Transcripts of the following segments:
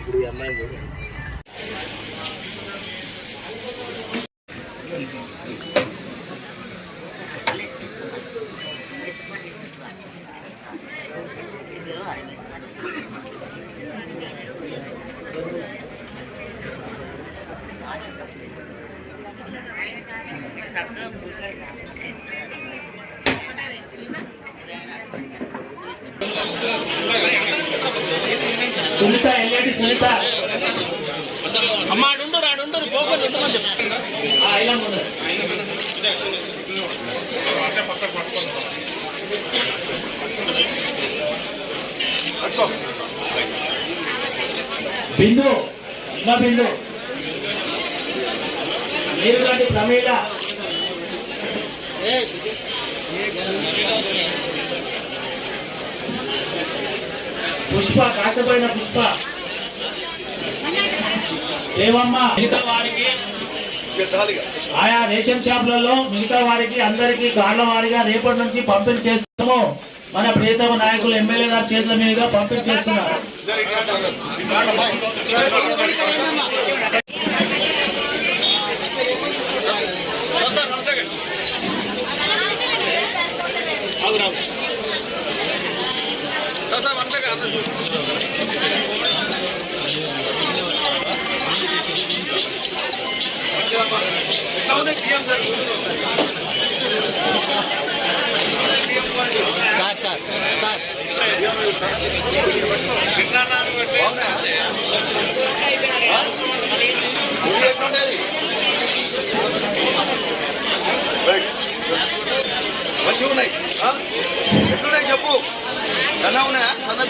ఇప్పుడు ఈ అమ్మాయి కూడా సునీత ఎల్లండి సునీత. అమ్మ ఆడుండు రాడుండు పోకూడదు ఎంతమంది. బిందు ఇంకా బిందు. మీరు కంటే ప్రమీల. పుష్ప కాకపోయిన పుష్ప. దేవమ్మ మిగతా వారికి ఆయా రేషన్ షాపులలో మిగతా వారికి అందరికీ కార్ల వారిగా రేపటి నుంచి పంపిణీ చేస్తాము. మన ప్రియతమ నాయకులు ఎమ్మెల్యే గారి చేతుల మీదుగా పంపిణీ చేస్తున్నారు. మంచిగా ఉన్నాయి ఆ? ఎట్లున్నాయి చెప్పు ఎలా ఉన్నాయా సన్న బియ్యం ఆ,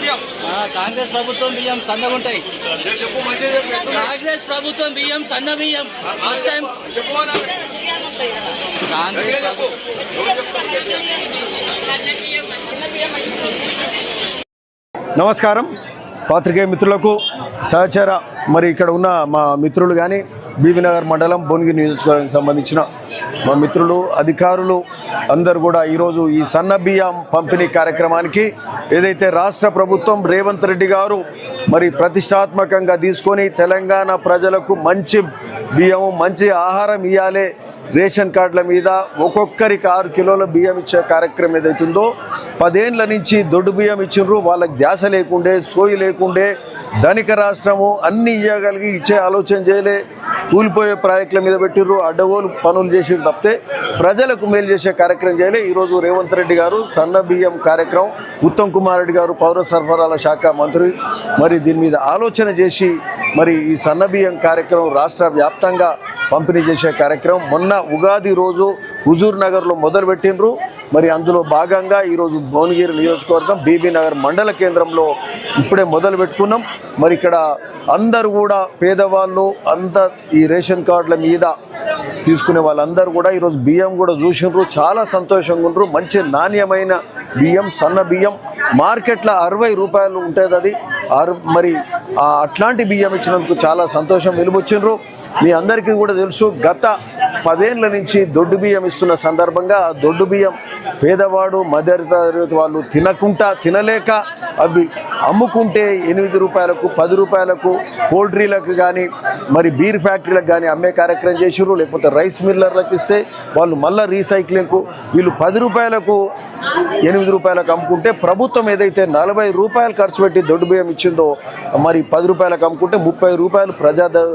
కాంగ్రెస్ ప్రభుత్వం బియ్యం సన్నగా ఉంటాయి కాంగ్రెస్ ప్రభుత్వం బియ్యం సన్న బియ్యం ఫస్ట్ టైం. కాంగ్రెస్? నమస్కారం పాత్రికేయ మిత్రులకు సహచర మరి ఇక్కడ ఉన్న మా మిత్రులు కానీ బీబీనగర్ మండలం భువనగిరి నియోజకవర్గానికి సంబంధించిన మా మిత్రులు అధికారులు అందరు కూడా ఈరోజు ఈ సన్న బియ్యం పంపిణీ కార్యక్రమానికి ఏదైతే రాష్ట్ర ప్రభుత్వం రేవంత్ రెడ్డి గారు మరి ప్రతిష్టాత్మకంగా తీసుకొని తెలంగాణ ప్రజలకు మంచి బియ్యం మంచి ఆహారం ఇవ్వాలి రేషన్ కార్డుల మీద ఒక్కొక్కరికి ఆరు కిలోల బియ్యం ఇచ్చే కార్యక్రమం ఏదైతుందో పదేండ్ల నుంచి దొడ్డు బియ్యం ఇచ్చిండ్రు. వాళ్ళకి ధ్యాస లేకుండే సోయి లేకుండే ధనిక రాష్ట్రము అన్ని ఇవ్వగలిగి ఇచ్చే ఆలోచన చేయలే. కూలిపోయే ప్రాజెక్టుల మీద పెట్టిర్రు అడ్డగోలు పనులు చేసి తప్పితే ప్రజలకు మేలు చేసే కార్యక్రమం చేయాలి. ఈరోజు రేవంత్ రెడ్డి గారు సన్న బియ్యం కార్యక్రమం ఉత్తమ్ కుమార్ రెడ్డి గారు పౌర సరఫరాల శాఖ మంత్రి. మరి దీని మీద ఆలోచన చేసి మరి ఈ సన్న బియ్యం కార్యక్రమం రాష్ట్ర వ్యాప్తంగా పంపిణీ చేసే కార్యక్రమం. మొన్న ఉగాది రోజు హుజూర్ నగర్లో మొదలుపెట్టినరు మరి అందులో భాగంగా ఈరోజు భువనగిరి నియోజకవర్గం బీబీ నగర్ మండల కేంద్రంలో ఇప్పుడే మొదలు పెట్టుకున్నాం. మరి ఇక్కడ అందరూ కూడా పేదవాళ్ళు అంత ఈ రేషన్ కార్డుల మీద తీసుకునే వాళ్ళందరూ కూడా ఈరోజు బియ్యం కూడా చూసిండ్రు చాలా సంతోషంగా ఉండరు. మంచి నాణ్యమైన బియ్యం సన్న బియ్యం. మార్కెట్లో అరవై రూపాయలు ఉంటుంది అది. ఆరు మరి ఆ అట్లాంటి బియ్యం ఇచ్చినందుకు చాలా సంతోషం వెలుబొచ్చిండ్రు మీ అందరికీ కూడా తెలుసు గత పదేళ్ళ నుంచి దొడ్డు బియ్యం ఇస్తున్న సందర్భంగా ఆ దొడ్డు బియ్యం పేదవాడు మధ్యతరగతి వాళ్ళు తినకుండా తినలేక అవి అమ్ముకుంటే ఎనిమిది రూపాయలకు పది రూపాయలకు పోల్ట్రీలకు కానీ మరి బీర్ ఫ్యాక్టరీలకు కానీ అమ్మే కార్యక్రమం చేసిర్రు. లేకపోతే రైస్ మిల్లర్లకు ఇస్తే వాళ్ళు మళ్ళీ రీసైక్లింగ్కు వీళ్ళు పది రూపాయలకు ఎనిమిది రూపాయలకు అమ్ముకుంటే ప్రభుత్వం ఏదైతే నలభై రూపాయలు ఖర్చు పెట్టి దొడ్డు బియ్యం ఇచ్చిందో మరి పది రూపాయలకు అమ్ముకుంటే ముప్పై రూపాయలు ప్రజా ద-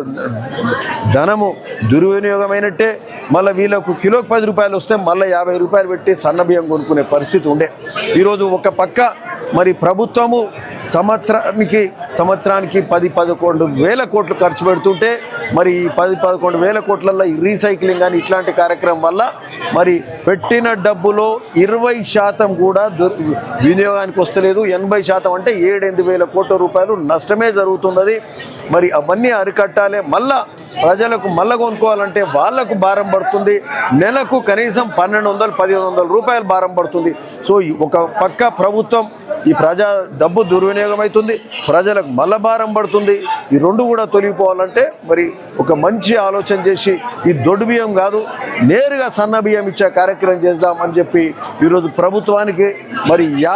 ధనము దుర్వినియోగమైనట్టే మళ్ళీ వీళ్ళకు కిలోకి పది రూపాయలు వస్తే మళ్ళీ యాభై రూపాయలు పెట్టి సన్న బియ్యం కొనుక్కునే పరిస్థితి ఉండే. ఈరోజు ఒక పక్క మరి ప్రభుత్వము సంవత్సరానికి సంవత్సరానికి పది పదకొండు వేల కోట్లు ఖర్చు పెడుతుంటే మరి ఈ పది పదకొండు వేల కోట్లలో ఈ రీసైక్లింగ్ అని ఇట్లాంటి కార్యక్రమం వల్ల మరి పెట్టిన డబ్బులో ఇరవై శాతం కూడా వినియోగానికి వస్తలేదు. ఎనభై శాతం అంటే ఏడెనిమిది వేల కోట్ల రూపాయలు నష్టమే జరుగుతున్నది. మరి అవన్నీ అరికట్టాలి. మళ్ళా ప్రజలకు మళ్ళా కొనుక్కోవాలంటే వాళ్ళకు భారం పడుతుంది. నెలకు కనీసం పన్నెండు వందలు పదిహేను వందల రూపాయలు భారం పడుతుంది. సో ఒక పక్క ప్రభుత్వం ఈ ప్రజా డబ్బు దుర్వినియోగం అవుతుంది. ప్రజలకు మళ్ళా భారం పడుతుంది. ఈ రెండు కూడా తొలగిపోవాలంటే మరి ఒక మంచి ఆలోచన చేసి ఈ దొడ్డు బియ్యం కాదు నేరుగా సన్న బియ్యం ఇచ్చే కార్యక్రమం చేద్దామని చెప్పి ఈరోజు ప్రభుత్వానికి మరి యా